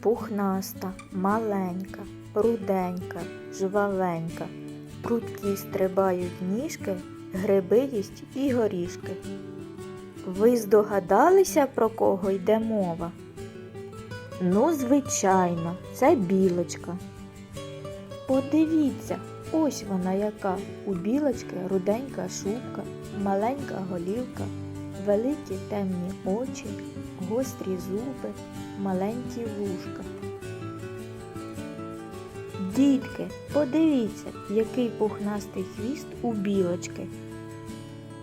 пухнаста, маленька, руденька, жвавенька. Прудкі стрибають ніжки, гриби і горішки. Ви здогадалися, про кого йде мова? Ну, звичайно, це білочка. Подивіться, ось вона яка. У білочки руденька шубка, маленька голівка, великі темні очі, гострі зуби, маленькі вушка. Дітки, подивіться, який пухнастий хвіст у білочки.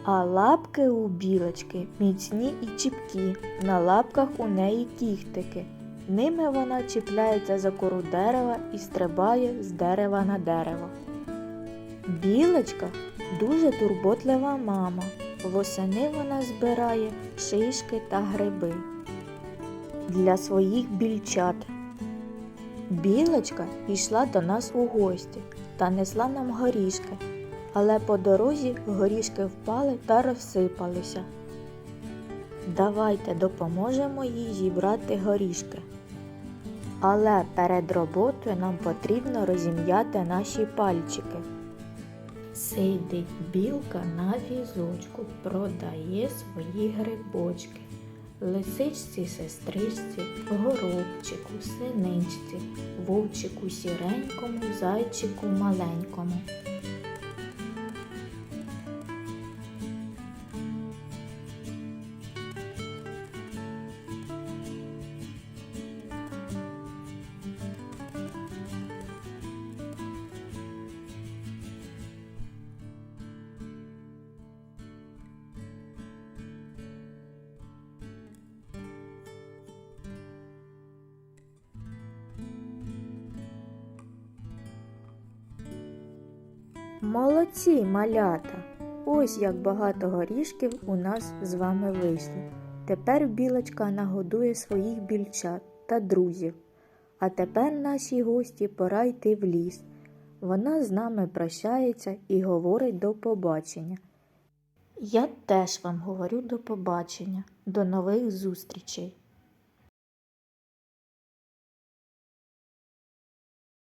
А лапки у білочки міцні і чіпкі, на лапках у неї кіхтики. Ними вона чіпляється за кору дерева і стрибає з дерева на дерево. Білочка дуже турботлива мама. Восени вона збирає шишки та гриби для своїх більчат. Білочка йшла до нас у гості та несла нам горішки, але по дорозі горішки впали та розсипалися. Давайте допоможемо їй зібрати горішки. Але перед роботою нам потрібно розім'яти наші пальчики. Сидить білка на візочку, продає свої грибочки. Лисичці, сестричці, горобчику, синичці, вовчику сіренькому, зайчику маленькому. Молодці, малята! Ось як багато горішків у нас з вами вийшло. Тепер білочка нагодує своїх більчат та друзів. А тепер нашій гості пора йти в ліс. Вона з нами прощається і говорить до побачення. Я теж вам говорю до побачення, до нових зустрічей.